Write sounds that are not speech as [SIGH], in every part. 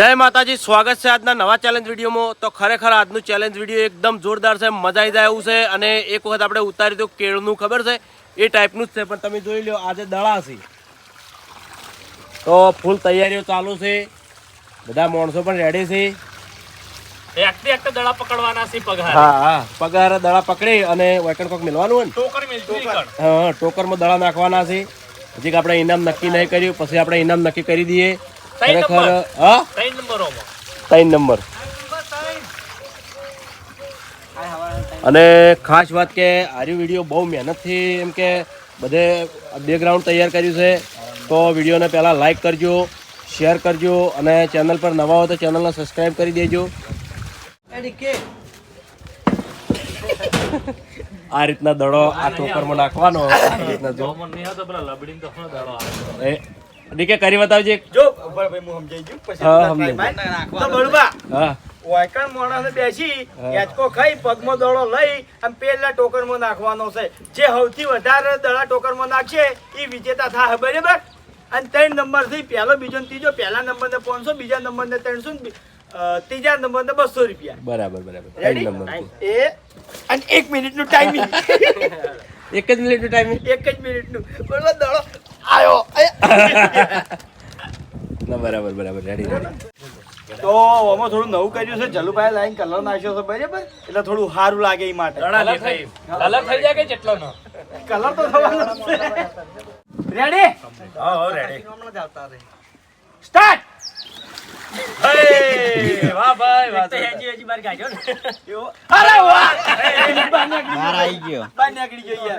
જય માતાજી સ્વાગત છે આજના નવા ચેલેન્જ વિડીયોમાં. તો ખરેખર આજનું ચેલેન્જ વીડિયો એકદમ જોરદાર છે મજા આવી જાય એવું છે. અને એક વખત આપણે ઉતારી હતું કેળનું ખબર છે? એ ટાઈપનું જ છે પણ તમે જોઈ લો આજે દળાશી. તો ફૂલ તૈયારીઓ ચાલુ છે. બધા માણસો પણ રેડી છે. દડા પકડવાના છે પગાર. હા હા. પગાર દડા પકડી અને વેકણ કોક મિલવાનું હોય ને? હા ટોકરમાં દડા નાખવાના છે. હજી કે આપણે ઇનામ નક્કી નહીં કર્યું પછી આપણે ઇનામ નક્કી કરી દઈએ. ખરેખર હા? ત્રણ નંબર. અને ખાસ વાત કે આરી વીડિયો બહુ મહેનતથી એમ કે બધે બેકગ્રાઉન્ડ તૈયાર કર્યું છે. તો વિડીયોને પહેલાં લાઈક કરજો શેર કરજો અને ચેનલ પર નવા હો તો ચેનલને સબસ્ક્રાઈબ કરી દેજો. આ રીતના દડો આ ટોકરમાં નાખવાનો. આ રીતના જો. એ ડીકે કરી બતાવજે. જો ભાઈ હું સમજાઈ ગયું. પછી હા, સમજાઈ તો બળવા. હા. વાયકણ માણસને બેસી યાચકો ખાઈ પગમાં દડો લઈ અને પેલા ટોકરમાં નાખવાનો છે. જે સૌથી વધારે દડા ટોકરમાં નાખશે એ વિજેતા થાય બરાબર અને ત્રણ નંબરથી પહેલો બીજો ત્રીજો પહેલા નંબર ને પાંચસો બીજા નંબર ને ત્રણસો ત્રીજા નંબર ને બસો રૂપિયા. બરાબર બરાબર. એ અને એક મિનિટનું ટાઈમિંગ [LAUGHS] એક જ મિનિટનું ટાઈમ એક જ મિનિટનું. બરોબર દડો. આયો. [LAUGHS] ના બરાબર બરાબર. રેડી રેડી તો આમાં થોડું નવું કર્યું છે. જલુભાઈ લાઈન કલર નાખ્યો છે બરાબર? એટલે થોડું સારું લાગે એ માટે. કલર થઈ કલર થઈ જાય કે જેટલો નો કલર તો થવાનો છે. રેડી હા હા રેડી સ્ટાર્ટ વાહ ભાઈ વાહ! અરે વાહ બહાર આવી ગયો. બહાર નીકળી ગયો યાર.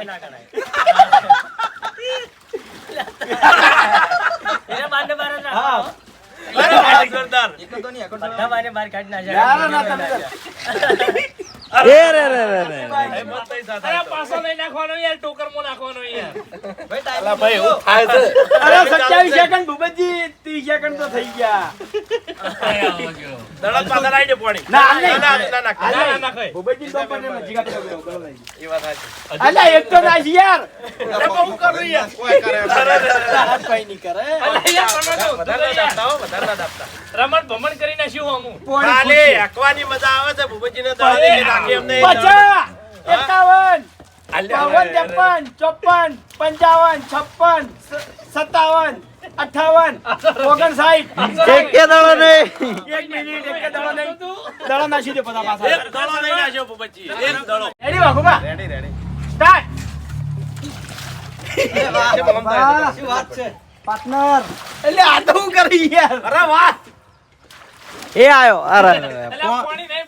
હા. જોરદાર. યાર ના તમે અરે રે રે રે રે અરે પાછો નહીં નાખવાનો યાર ટોકરમાં નાખવાનો યાર અલા ભાઈ એવું થાય છે અરે સત્યાવીસ સેકન્ડ ભૂપતજી ત્રીસ સેકન્ડ તો થઈ ગયા દડા પાછળ આવી પાણી ના, ના, ના, ના, ના, ના, ના. ના, ના, ખાય. ભૂપતજી તો પણ જીગા પેલો પેલો પેલો એ વાત સાચી. અલા એક તો નાખી યાર અરે બહુ કરું યાર. હાથ પાઈ નહીં કરે અલા, યાર, રમણ વધારે દાબતા વધારે દાબતા. રમણ ભમણ કરીને શું પોણી ખુરશી. મજા આવે છે ભૂપતજીને ને દડા. પચાસ એકાવન બાવન. ત્રેપન ચોપન પંચાવન છપ્પન સત્તાવન અઠાવન ઓગણસાઠ. એક મિનિટ એક દડો નહીં. દડો નાખી દે બધા પાછા. એક દડો લઈ નાખ્યો ભૂપતજી. એક દડો. Ready Vaghuba ready, ready. Start partner. એટલે આ તો હું કરી યાર. અરે વાહ. એ આયો. અરે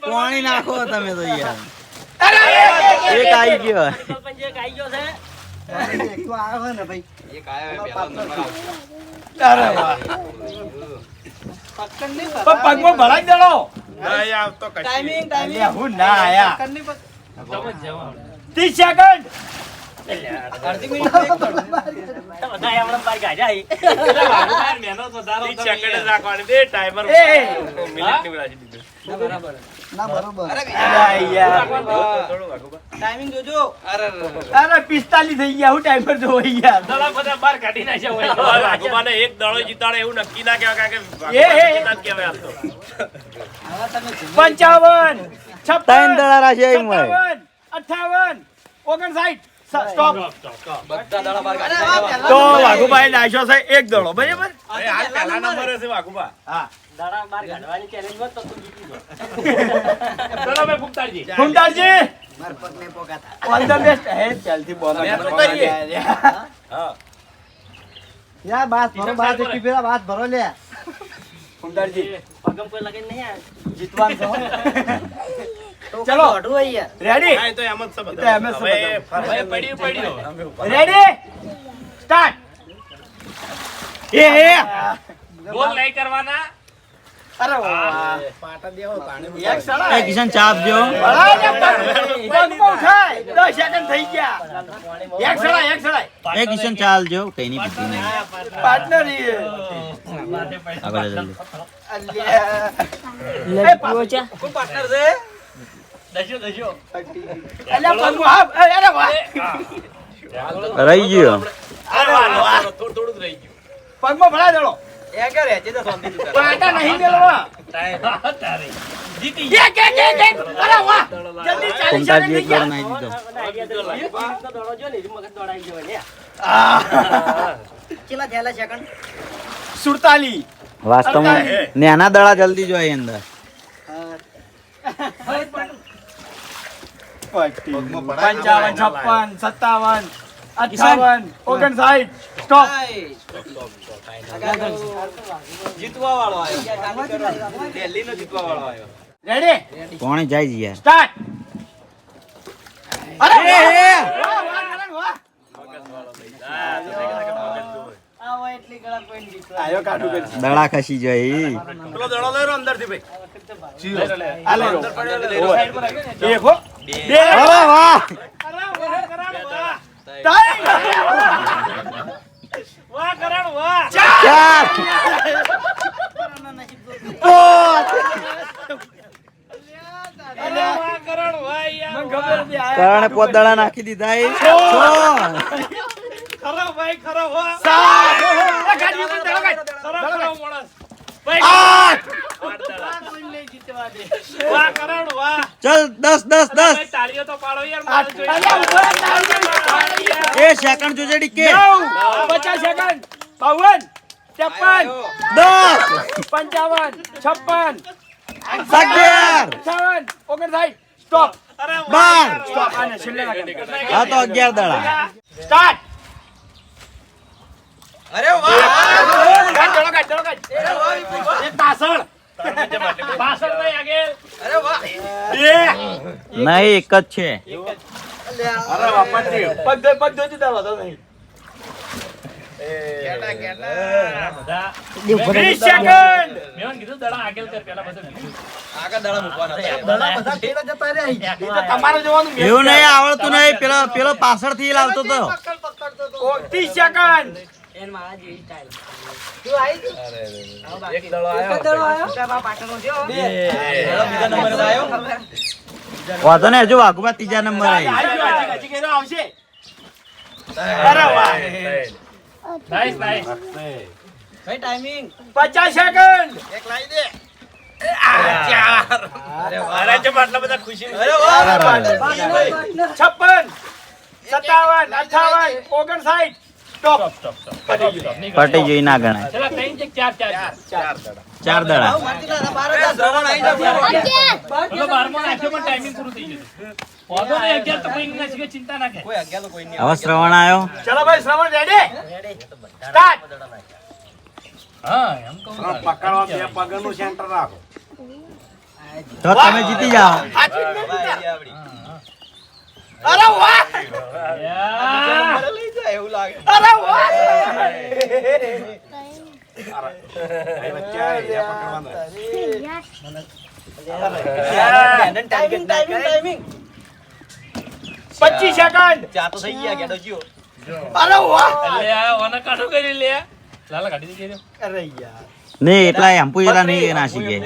પાણી. નાખો તમે તો યાર. અરે એક, એક, એક. એક આવી ગયો છે. વાહ. પણ પગમાં ભરાઈ દડો ના, એ આવતો કશું. અલ્યા, હું ના આયા. સેકન્ડ. ના પિસ્તાલીસ થઈ ગયા હું ટાઈમર જોવો યાર કાઢી નાખ્યા એક દળો જીતાડે એવું નક્કી ના કેવાય પંચાવન કે અઠાવન એ, તો. દડા સ્ટોપ એક દડો. ઓલ ધ બેસ્ટ હે. બોલો. હા. બાસ ભરો બાસ એક બાસ ભરો લે. ફૂંટાજી જીતવાનું છે. [LAUGHS] ચલો. રેડી હા, એ તો એમ જ છે તો એમ જ છે હવે પડ્યું, પડ્યું. રેડી સ્ટાર્ટ એ એ. ગોલ નહીં કરવાના. અરે વાહ. એક સળા એ કિશન ચા આપજો ઉઠાય. દસ સેકન્ડ થઈ ગયા. એક સળાય, એક સળાય. એ કિશન ચા કઈ નહીં પીતી પાર્ટનર ઈ. આગળ જલ્દી. અલ્યા. એ પા- કોણ પાર્ટનર છે? રહી ગયો થોડું થોડું રહી ગયું પગમાં ભરાય દડો સુડતાલી વાસ્તવમાં નેના દડા જલ્દી જોઈએ અંદર પંચાવન છપ્પન સત્તાવન અઠાવન ઓગણસાઠ. સ્ટોપ રેડી કોણે જાય છે યાર? સ્ટાર્ટ અરે! વાહ, વાહ, વાહ, દડા ખસી જાય પેલો દડો લઈ રહ્યો અંદરથી ભાઈ. આ લઈ લો. એક હો. બે. અરે વાહ વાહ કરણ વાહ. ચાર. કરણ પોત દડા નાખી દીધા એ. ભાઈ ખરો હો. સાત. ગાડી કાઢી દેવા દડો ખરો ખરો મોણસ. ભાઈ આઠ. વાહ કરણ વાહ. ચલ દસ દસ દસ. તાળીઓ તો પાડો યાર મારે જોઈએ. અલ્યા, ઊભો રહે, તાળી યાર. એ સેકન્ડ જોજે ડીકે સેકન્ડ. ત્રેપન દસ. પંચાવન છપ્પન અગિયાર. અઠાવન ઓગણસાઠ. સ્ટોપ અરે બાર. સ્ટોપ આને છેલ્લે હા તો અગિયાર દાડા. સ્ટાર્ટ અરે વાહ! એક પાછળ પાછળ નહીં આગળ નહીં એક જ છે. અરે પગ ધોઈ દીધા વાંધો નહીં બધા. વીસ સેકન્ડ મેં કીધું દડા આગળ કર પેલા બધું કીધું. તમારે જોવાનું મેં. એવું નહીં આવડતું નહીં પેલો પેલો પાછળથી લાવતો તો ને ત્રીજા નંબર આવી હજી- હજી આવશે. અરે વાહ. નાઈસ નાઈસ છપ્પન સત્તાવન અઠાવન ઓગણસાઠ. પટી જોઈ ના ગણાય. ચાર દડા. હવે શ્રવણ આવ્યો ચલો ભાઈ શ્રવણ રેડી હા એમ પકડવા બે પગનું સેન્ટર રાખો. તો તમે જીતી જાઓ. અરે વાહ! યાર. અરે વાહ વચ્ચે આવી, બે પકડવાનું. પચીસ સેકન્ડ અરે વાહ! લે આ ઓને કાઢો કરી લે લાલા કાઢી દીધી અરે યાર એટલા એમ જેટલા નહીં ના શીખે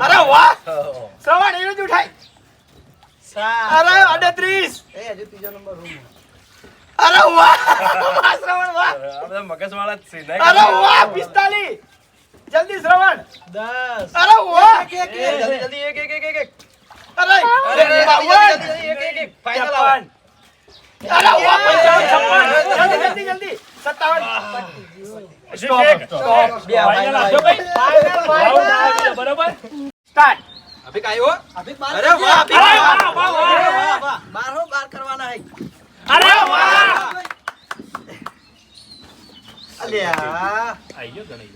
અરે વાહ! શ્રવણ એનું જ ઉઠાય. અરે અડત્રીસ! અરે વાહ વાહ શ્રવણ વાહ આ બધા મગજવાળા જ છે અરે વાહ પિસ્તાલીસ જલ્દી શ્રવણ અરે વાહ અરે બાવન ત્રેપન. અરે વાહ પંચાવન છપ્પન જલ્દી જલ્દી જલ્દી સત્તાવન સ્ટોપ સ્ટોપ ફાઇનલ આપજો ભાઈ રાઉન્ડ આવી ગયો, બરોબર સ્ટાર્ટ અરે વાહ વાહ વાહ અરે વાહ આઈ ગયો ગણી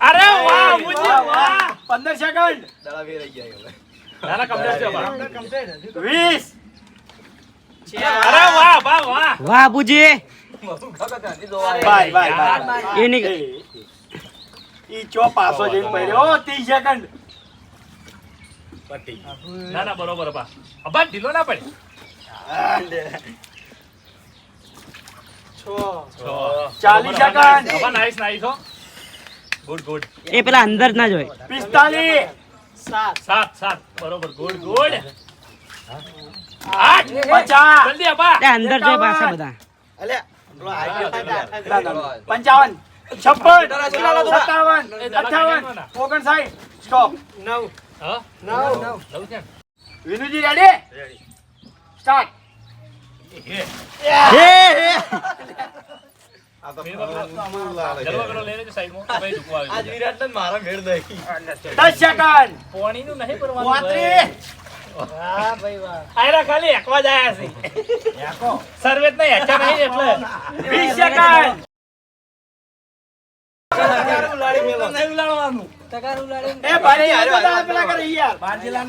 અરે વાહ મુજે વાહ પંદર સેકન્ડ નાના કમ્પ્લીટ છે બા. વીસ. અરે વાહ વાહ વાહ. વાહ બુજી. બાય બાય બાય એની ઈ ચો પાસો જઈને પડ્યો. ત્રીસ સેકન્ડ ના ના બરોબર બા. અબા ઢીલો ના પડે. ચાલીસ સેકન્ડ. અબા નાઈસ નાઈસ હો. Good good. એ પેલા અંદર ના જોય. પિસ્તાલીસ. સાત. સાત બરોબર ગુડ ગુડ. આઠ. પચાસ. જલ્દી અબા અંદર જોય પાછા બધા. પંચાવન. છપ્પન. સત્તાવન. અઠાવન ઓગણસાઠ. સ્ટોપ. નવ. હા? નવ. લઉં છે ને? વિનુજી રેડી સ્ટાર્ટ જલવા પેલો લઈ લેજો સાઈડમાં. તો ભાઈ ઢૂકવા આવી જાય. દસ સેકન્ડ પોણીનું ભાઈ. એ ભાઈ પેલા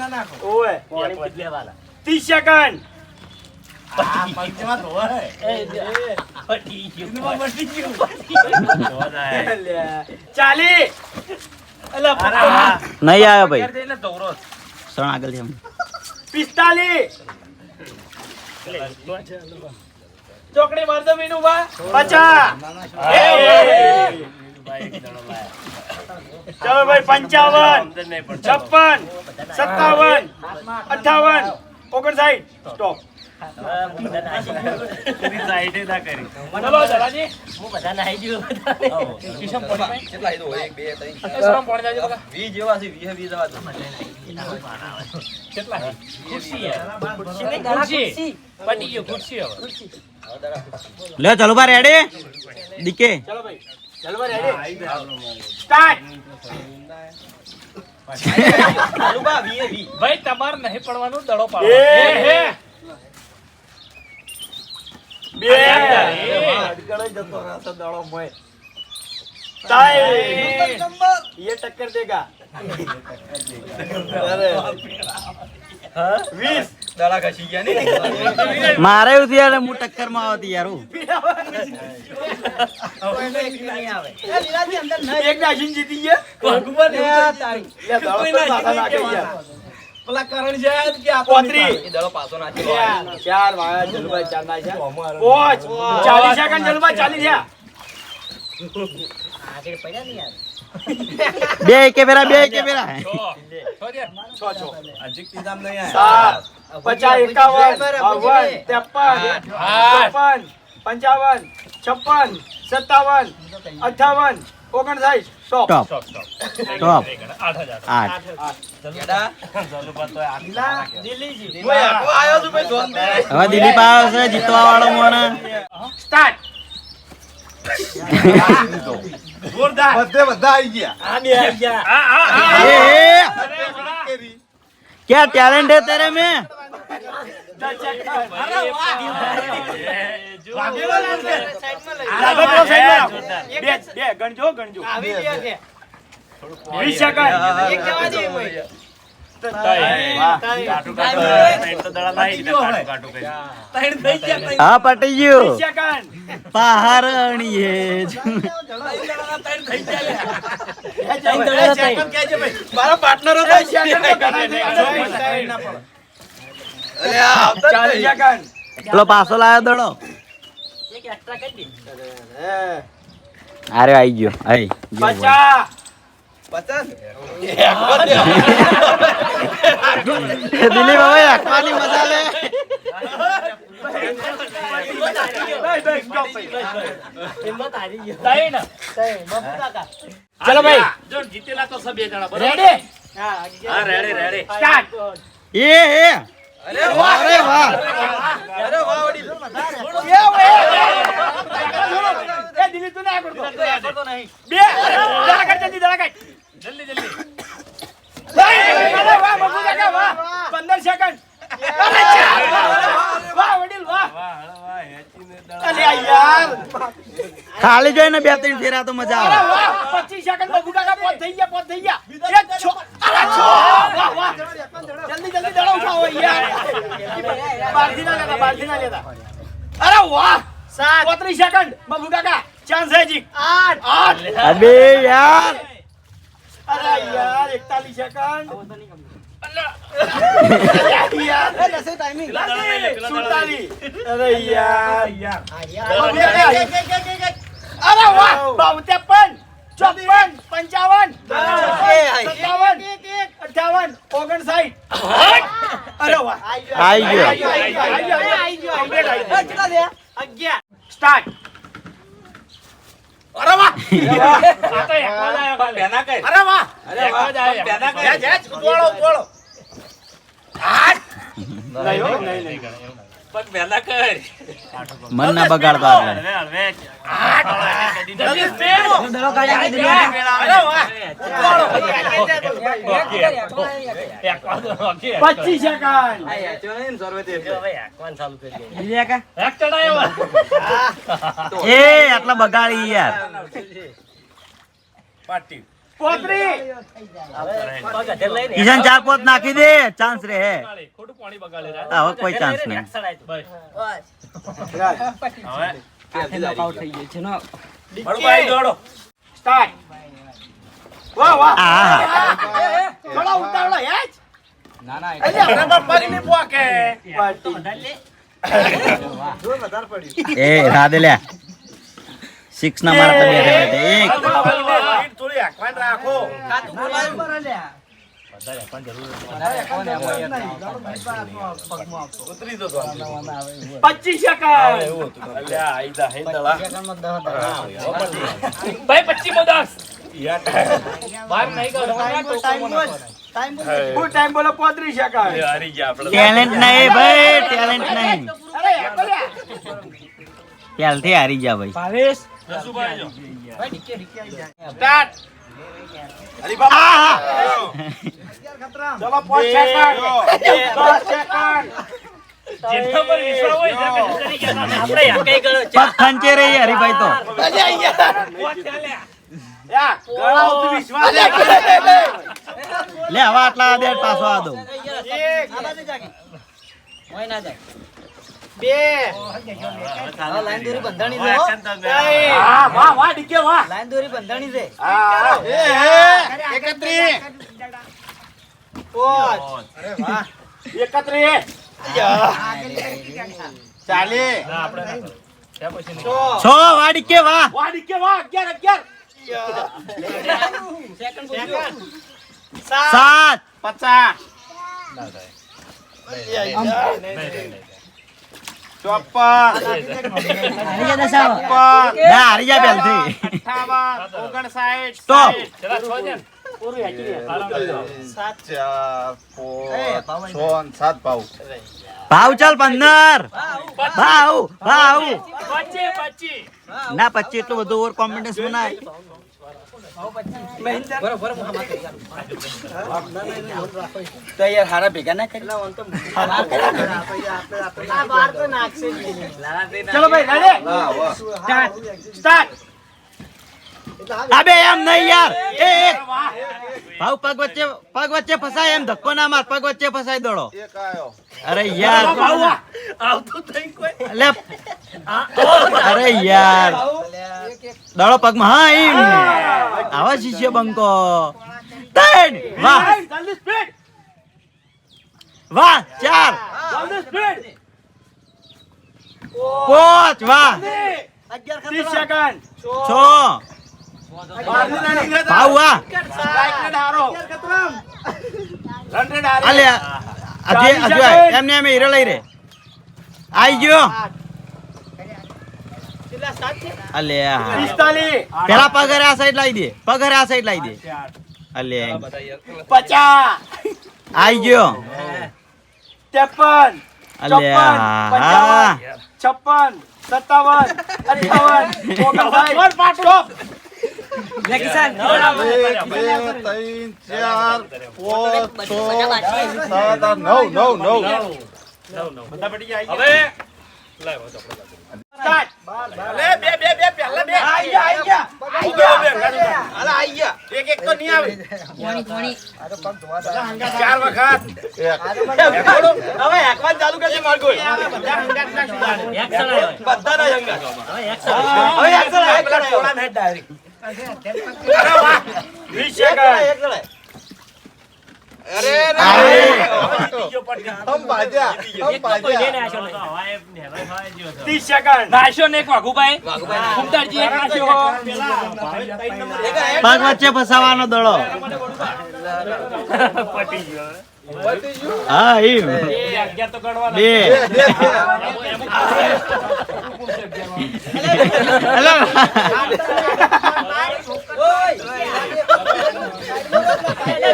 સેકન્ડ. ચાલીસ. નહીં આવ્યો ભાઈ. સણ આગળ છે પિસ્તાલીસ. ચોકડી મારતો મીનુ બા. પચાસ. ચલો ભાઈ પંચાવન છપ્પન સત્તાવન અઠાવન ઓગણસાઠ. સ્ટોપ. લે ચાલો બા રેડી દીકે ચલો ભાઈ. ભાઈ તમારે નહીં પડવાનું દડો પાડો એ. એ હે. બે એ. ત્રણ ये टक्कर देगा વીસ મારે એવું થયું યાર હું ટક્કરમાં આવતી યાર હું. એક નાશીન જીતી ગયા. લે, દડો પર માથા નાખે યાર. નાખી ચાર વાયા જલભાઈ ચાર ના છે. પાંચ ચાલીસ સેકન્ડ જલભાઈ ચાલી થયા બે એકે ફેરા બે એકે ફેરા છ. છ. દે. સાત. પચાસ એકાવન બાવન ત્રેપન ચોપન પંચાવન છપ્પન સત્તાવન અઠાવન ઓગણસાઠ ટોપ ટોપ ટોપ જીતવા વાળો બધા આવી ગયા. આ ક્યાં ટેલેન્ટ હે તેરે મેં? બે બે ગણજો ગણજો વીસ સેકન્ડ હા પટી ગયું પહારણીએ મારા પાર્ટનર પેલો પાછો લાવ્યો દડો. અરે. આઈ ગયો આઈ. પચાસ. દિલીપ હવે આખવાની મજા લે. ચલો ભાઈ. જો જીતેલા તો સબ બે જણા બરાબર? રેડી હા રેડી રેડી સ્ટાર્ટ એ એ. અરે વાહ એ દિલીપ તું ના કરતો બે. દડા કાઢ જલ્દી દડા કાઢ. જલ્દી જલ્દી. અરે વાહ મગુ કાકા વાહ. 15 સેકન્ડ ખાલી જોઈને બે ત્રણ ફેરા તો મજા આવે. પચીસ 25 સેકન્ડ પોત થઈ ગયા પોત થઈ ગયા અરે વાહ વાહ જલ્દી જલ્દી દડા ઉઠાવો યાર બારથી ના લેતા બારથી ના લેતા અરે વાહ. 35 સેકન્ડ મગુ કાકા ચાન્સ જી 8 8 અબે યાર. અરે યાર 41 સેકન્ડ. અરે વાહ બાવ ત્રેપન ચોપન પંચાવન સત્તાવન અઠાવન ઓગણસાઠ. અરે વાહ. આઈ ગયો. આઈ ગયો. સ્ટાર્ટ અરે આ તો એકવા જ આયો ખાલી. અરે વાહ અરે વાહ બેના કઈ જ આયો. હેજ, હેજ, આ નહીં નહીં નહીં મન ના બગાડતો આપણે. એ આટલા બગાડી યાર. પોત્રી કિશન ચાર પોત નાખી દે ચાન્સ રે હે ખોટું પાણી બગાડે હવે કોઈ ચાન્સ નહીં. એ રાધે લે સિક્સ ના મારા તો બેઠે બેઠે એક. રાખો. પચીસ ભાઈ પચીસ મો દસ. ટાઈમ બોલો પોત્રીસ ટેલેન્ટ નહીં ભાઈ ટેલેન્ટ નહીં. હારી જા. ભાઈ સ્ટાર્ટ. આહા. ચલો પાંચ સેકન્ડ દસ પર વિશ્વાસ હોય એના કરી ગયા ના. આપણે એકેય ગણો. પગ ખંચે રહી હરીભાઈ તો. લે. હવે આટલા દેર પાછો આ દઉં. એક, બે. હા, વાહ, વાહ, ડીકે, વાહ. હા. એકત્રીસ. ચાલીસ. ના, આપણે ના. ત્યાં પછી નહીં. છ. વાડી કે વાહ. વાડી ડીકે, વાહ, અગિયાર, અગિયાર. સાત. પચાસ ના થાય. નહીં, નહીં, નહીં. ચોપન ના હારી જા પહેલથી અઠાવન ઓગણસાઠ Stop. ચલા, છો છે ને? ભાવ ચાલ પંદર. ભાવ ભાવ. પચીસ, પચીસ. ના ચલો ભાઈ સ્ટાર્ટ સ્ટાર્ટ. અબે એમ નહીં યાર. એ ભાવ પગ વચ્ચે પગ વચ્ચે ફસાય એમ ધક્કો ના માર પગ વચ્ચે ફસાય દોડો. અરે યાર. આવતું થઈ કોઈ. અરે યાર. દડો પગમાં. હા એમ. આવા શિષ્ય બંકો. ત્રણ. વાહ. જલ્દી સ્પીડ વાહ ચાર. જલ્દી સ્પીડ પાંચ. વાહ. છ. ભાવ વાહ. અલે એમને એમ હીરો લઈ રે. આઈ ગયો. અલે પેલા પગારે આ સાઈડ લાવી દે. પગારે આ સાઈડ લાવી દે. અલે પચાસ. આઈ ગયો. ત્રેપન. અલે હા. છપ્પન. સત્તાવન. અઠાવન નવ નવ નવ લાવો તો આપણે. સ્ટાર્ટ લે બે બે બે પહેલા બે. આઈ ગયા આઈ ગયા આઈ ગયા બે અલે આઈ ગયા એક એક તો નહીં આવે. ચાર વખત. હવે એકવાર ચાલુ કરજે માર્ગો. બધા હંગાત ના સુધારે બધા ના હંગાત. હવે એક્શન એકલા ટોળા ને ડાયરેક્ટ અરે વાહ 20 સેકન્ડ ત્રીસ સેકન્ડ નાશ્યો ને એક વાઘુભાઈ ફૂમતાડજી એક નાશ્યો પગ વચ્ચે ફસાવાનો દડો હા એમ. બે મૂકી દો. હા. ચાલો ભાઈ એ લાલભાઈ જો.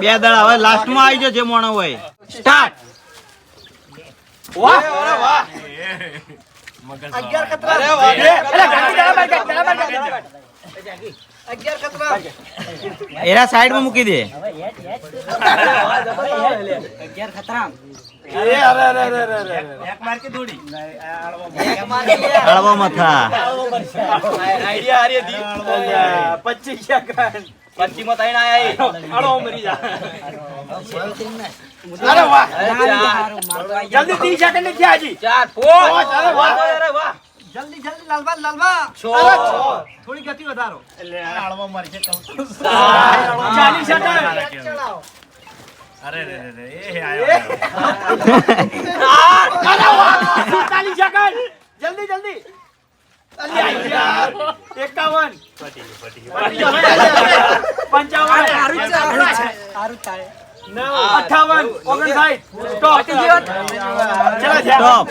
બે દડા હવે લાસ્ટમાં આવી જશે મોણો હોય સ્ટાર્ટ અગિયાર ખતરા એ, એલા, ગાંધી દળાભાઈ, ગાંધી દળાભાઈ, ગાંધી દળાભાઈ. અગિયાર ખતરા સાઈડમાં મૂકી દે એ, અરે, અરે, અરે, અરે, અરે, અરે. હળવો મથા પચીસ સેકન્ડ. અરે વાહ. જલ્દી ત્રીસ સેકન્ડની થયા હજી. પાંચ, અરે વાહ. જલ્દી જલ્દી લાલવા લાલવા થોડી ગતિ વધારો. ચાલીસ સેકન્ડ ચડાવો. સુડતાલીસ સેકન્ડ જલ્દી જલ્દી. અલ્યા, યાર. એકાવન. પંચાવન. અઠાવન ઓગણસાઠ. સ્ટોપ સ્ટોપ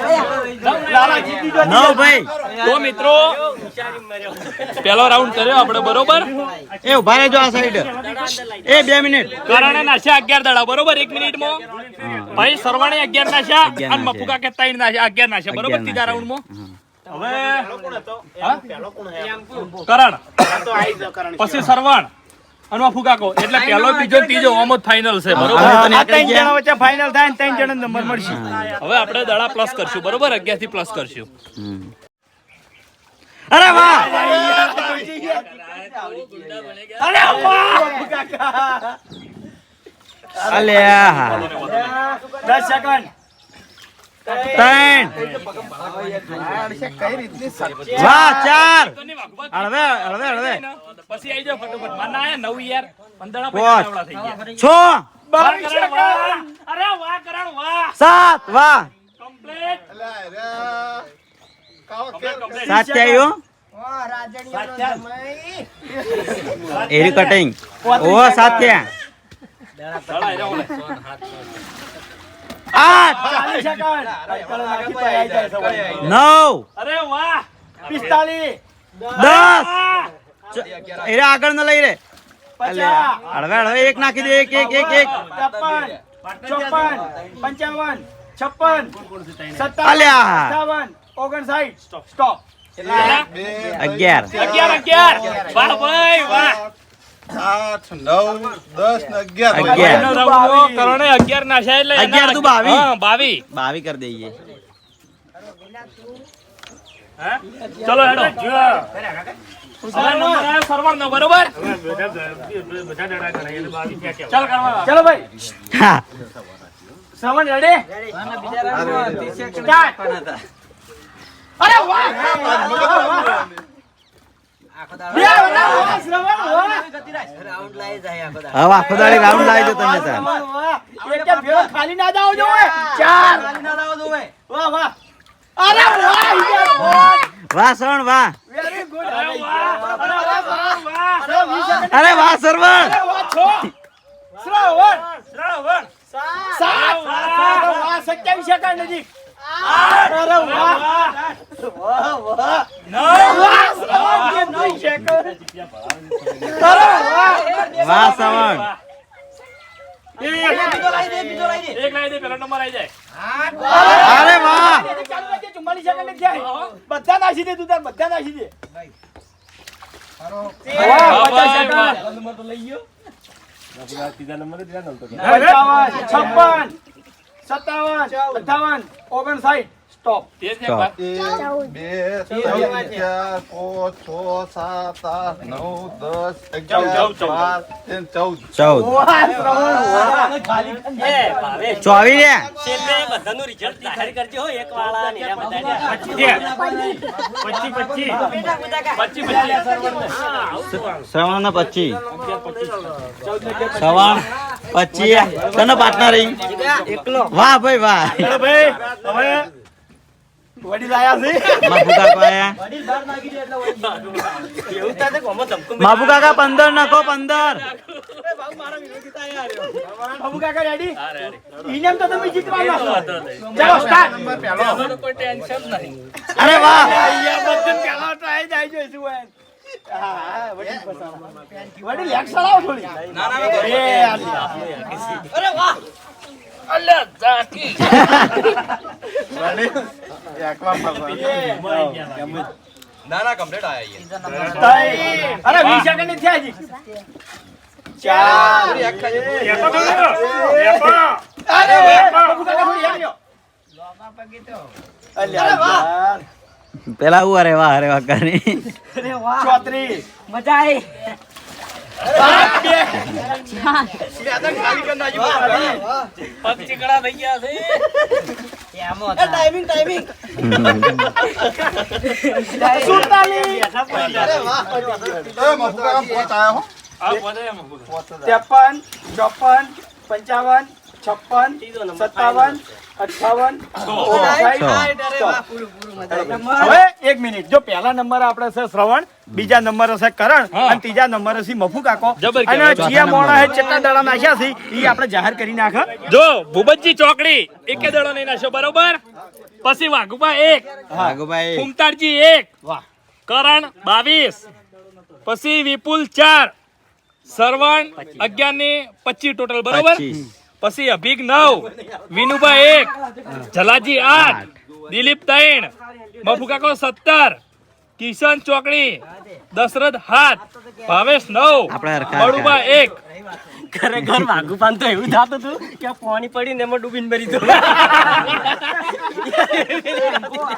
લાલા જીતી ગયો નવ ભાઈ. તો મિત્રો પહેલો રાઉન્ડ કર્યો આપણે બરોબર? એ ઊભા રહેજો આ સાઈડ એ બે મિનિટ. કરણે નાખ્યા અગિયાર દડા બરોબર? એક મિનિટમાં? ભાઈ સરવાણે અગિયાર નાખ્યા અગિયાર અને મફુકા કે ત્રણ નાખ્યા અગિયાર નાખ્યા બરોબર? ત્રીજા રાઉન્ડમાં હવે કરણ. પછી સરવણ. અને મફુકા એટલે પહેલો બીજો ત્રીજો ઓમ ફાઇનલ છે. બરોબર? આ ત્રણ જણા. વચ્ચે ફાઇનલ થાય ને ત્રણ જણા નંબર મળશે. હવે આપણે દડા પ્લસ કરશું. બરોબર? અગિયારથી પ્લસ કરશું અરે વાહ! અરે વાહ! અલ્યા દસ સેકન્ડ ત્રણ. વાહ ચાર. હળવે હળવે હળવે. પછી આવી જાવ ફટોફટ. માર આયા નવ યાર. પંદર થઈ ગયા. છ. અરે વાહ કરણ વાહ. સાત વાહ. કમ્પ્લીટ. સાત. એરી કટિંગ ઓ સાત ત્યાં આઠ. નવ. અરે વાહ. પિસ્તાલીસ. દસ. એરે આગળ ન લઈ રે. હળવે હળવે એક નાખી દે એક એક એક એક. ત્રેપન. ચોપન. પંચાવન. છપ્પન. સત્તાવન. ઓગણસાઠ. સ્ટોપ અગિયાર. અગિયાર અગિયાર. વાહ ભાઈ વાહ. આઠ નવ દસ ને અગિયાર. રાઉન્ડમાં કરણે અગિયાર નાખ્યા એટલે અગિયાર તું બાવી. બાવી. બાવી કરી દઈએ. ચલો હેડો. ચાલ ભાઈ. રેડી અરે વાહ! શ્રવણ વાહ હવે આખો દાડી રાઉન્ડ લાવી દો તમે તાર વાહ, વાહ. એક કે ભેળો ખાલી ના જાવ જોવે વાહ વાહ. અરે વાહ વાહ સણ વાહ. વેરી ગુડ અરે વાહ. અરે વાહ વાહ અરે વીસ સેકન્ડ અરે વાહ સરવણ શ્રવણ. શ્રાવણ. સાત. વાહ સત્યાવીસ સેકન્ડ નજીક. અરે વાહ વાહ વાહ વાહ શ્રવણ કે નવ સેકન્ડ અરે વાહ વાહ સવણ એક લાવી દે પેલો નંબર આવી જાય અરે વાહ ચાલુ રાખજે, ચુમ્માલીસ સેકન્ડ જ થયા. બધા નાખી દે તું તાર બધા નાખી દે વાહ, પચાસ સેકન્ડ. પંચાવન છપ્પન સત્તાવન અઠાવન ઓગણસાઠ. સ્ટોપ તે ને. વાત. એક બે ત્રણ ચાર પાંચ છ સાત આઠ નવ દસ અગિયાર બાર તેર ચૌદ ચૌદ વાહ, શ્રવણ, વાહ. ચોવી રે પચી પચી શ્રવણ ના પચી શ્રવણ પચી તને પાર્ટનર રહી વાહ ભાઈ વાહ. ભાઈ હવે વડીલ આયા છે. માફુ કાકા આયા. માફુ કાકા પંદર નાખો પંદર. બાબુ કાકા રેડી ઇનામ તો તમે જીતવાના ચાલો સ્ટાર્ટ અરે વાહ. અહીંયા બધું પહેલા આઈ જાય જોઈશું હોય. હા, હા, વડીલ ફસાવા. વડીલ એક સળાવો થોડી. એ, આલી. ત્રણ. અરે વીસ સેકન્ડ જ થયા હજી. ચાર. અરે, બાબુ કાકા થોડી હેલ્યો. અલ્યા, યાર. પેલા હું અરે વાહ અરે વાહ કરી. મજા આવી છે ટાઈમિંગ ટાઈમિંગ સુડતાલીસ. ત્રેપન ચોપન પંચાવન છપ્પન સત્તાવન અઠાવન હવે એક મિનિટ. જો પહેલા નંબર આપણે છે શ્રવણ બીજા નંબર હશે કરણ અને ત્રીજા નંબર હશે મફુ કાકો. અને જીયા મોણા હે ચેટલા દડા નાખ્યા છે એ આપણે જાહેર કરી નાખ જો ભૂપતજી ચોકડી એકે દડો નહીં નાખ્યો બરોબર? પછી વાઘુબા એક વાઘુભાઈ ફૂમતાડજી એક વાહ. કરણ બાવીસ પછી વિપુલ ચાર સરવણ અગિયારની પચીસ ટોટલ બરોબર. પછી અભિક નવ વિનુભાઈ એક જલાજી આઠ દિલીપ ત્રણ મફુકાકો સત્તર કિશન ચોકડી દશરથ હાથ ભાવેશ નવ બળુબા એક. ખરેખર ભાગુપાન તો એવું થતું હતું કે પાણી પડીને એમાં ડૂબીને મરી દો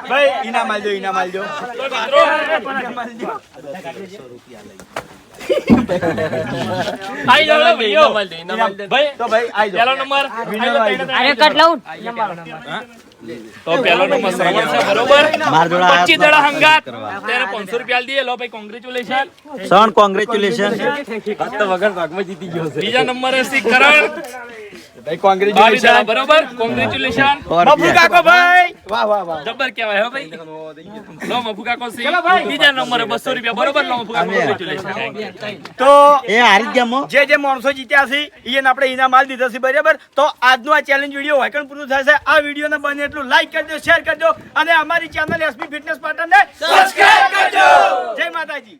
ભાઈ ઇનામ આલજો ઇનામ આલજો આઈ જાવ ભઈઓ. ભાઈ તો ભાઈ આઈ પહેલો જાઓ નંબર. અરે કટ લઉં તો પહેલો નંબર શ્રવણ છે બરોબર? માર જોડા આ દડા હંગાત. તેરે 500 રૂપિયા આલી દઈએ લો ભાઈ કોંગ્રેચ્યુલેશન સન કોંગ્રેચ્યુલેશન બીજા નંબરે છે કરણ. ભાઈ કોંગ્રેચ્યુલેશન બરોબર? કોંગ્રેચ્યુલેશન મફુ કાકો ભાઈ! વાહ વાહ વાહ. જબર કહેવાય હો ભાઈ. લો મફુ કાકો સી. બીજા નંબરે 200 રૂપિયા. બરોબર લો મફુ કાકો કોંગ્રેચ્યુલેશન તો એ હારી ગયા મો જે જે માણસો જીત્યા છે એને આપણે ઇનામ આલ દીધા છે બરાબર? તો આજનો આ ચેલેન્જ વીડિયો વાયકણ પૂરું થશે છે. આ વિડિયોને બને એટલું લાઈક કરજો શેર કરજો અને અમારી ચેનલ એસપી ફિટનેસ પાટણને સબસ્ક્રાઇબ કરજો. જય માતાજી.